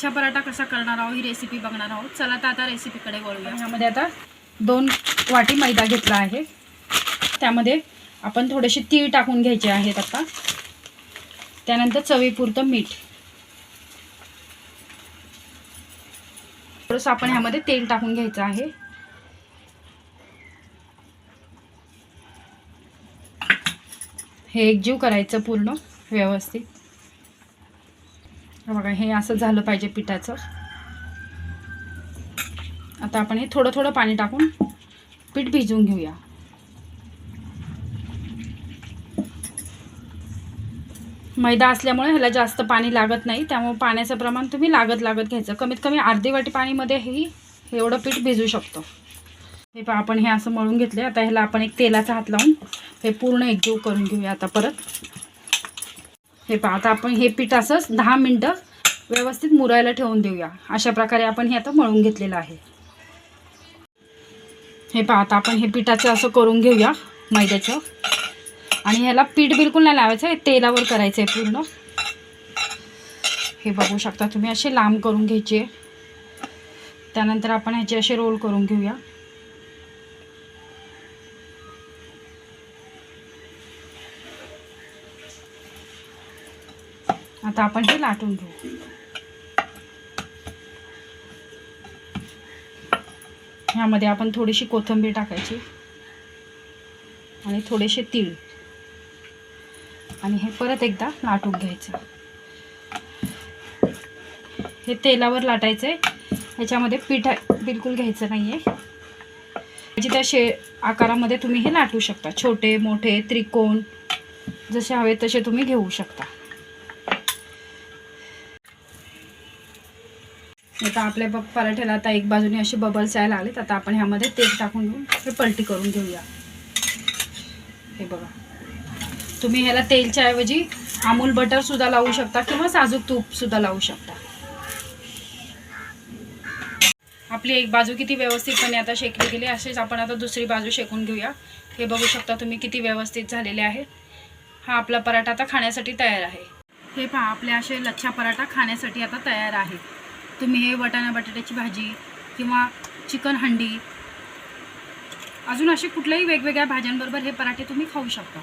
लच्छा पराठा कसा करणार आहोत ही रेसिपी बघणार आहोत. चला तर आता रेसिपीकडे वळूया. ह्यामध्ये आता दोन वाटी मैदा घेतला आहे. त्यामध्ये आपण थोडेसे तीळ टाकून घ्यायचे आहेत आता. त्यानंतर चवीपुरतं मीठ. थोडंसं आपण ह्यामध्ये तेल टाकून घ्यायचं आहे. हे एकजीव करायचं पूर्ण व्यवस्थित. बघा हे असं झालं पाहिजे पिठाचं. आता आपण हे थोडं थोडं पाणी टाकून पीठ भिजवून घेऊया. मैदा असल्यामुळे ह्याला जास्त पाणी लागत नाही त्यामुळे पाण्याचं प्रमाण तुम्ही लागत लागत घ्यायचं. कमीत कमी अर्धी वाटी पाणीमध्ये ही एवढं पीठ भिजू शकतो. हे पहा आपण हे असं मळून घेतले आता ह्याला आपण एक तेलाचा हात लावून हे पूर्ण एकजीव करून घेऊया आता परत. हे पहा आता आपण हे पीठ असंच दहा मिनटं व्यवस्थित मुरायला ठेवून देऊया. अशा प्रकारे आपण हे आता मळून घेतलेलं आहे. हे पहा आता आपण हे पिठाचं असं करून घेऊया मैद्याचं. आणि ह्याला पीठ बिलकुल नाही लावायचं आहे तेलावर करायचं आहे पूर्ण. हे बघू शकता तुम्ही असे लांब करून घ्यायचे. त्यानंतर आपण ह्याचे असे रोल करून घेऊया. आता आपण हे लाटून घेऊ. ह्यामध्ये आपण थोडीशी कोथिंबीर टाकायची आणि थोडेसे तीळ. आणि हे परत एकदा लाटून घ्यायचं. हे तेलावर लाटायचं आहे ह्याच्यामध्ये पीठ बिलकुल घ्यायचं नाही आहे म्हणजे त्या शे आकारामध्ये तुम्ही हे लाटू शकता. छोटे मोठे त्रिकोण जसे हवे तसे तुम्ही घेऊ शकता. आता आपल्या बघ पराठ्याला आता एक बाजूने असे बबल्स यायला आलेत आता आपण ह्यामध्ये तेल टाकून घेऊन हे पलटी करून घेऊया. हे बघा. तुम्ही ह्याला तेलच्या ऐवजी अमूल बटर सुद्धा लावू शकता किंवा साजूक तूप सुद्धा लावू शकता. आपली एक बाजू किती व्यवस्थितपणे आता शेकली गेली असेच आपण आता दुसरी बाजू शेकून घेऊया. हे बघू शकता तुम्ही किती व्यवस्थित झालेले आहे. हा आपला पराठा आता खाण्यासाठी तयार आहे. हे पहा आपले असे लच्छा पराठा खाण्यासाठी आता तयार आहे तुम्ही हे वटाणा बटाट्याची भाजी किंवा चिकन हंडी अजून असे कुठल्याही वेगवेगळ्या भाज्यांबरोबर हे पराठे तुम्ही खाऊ शकता.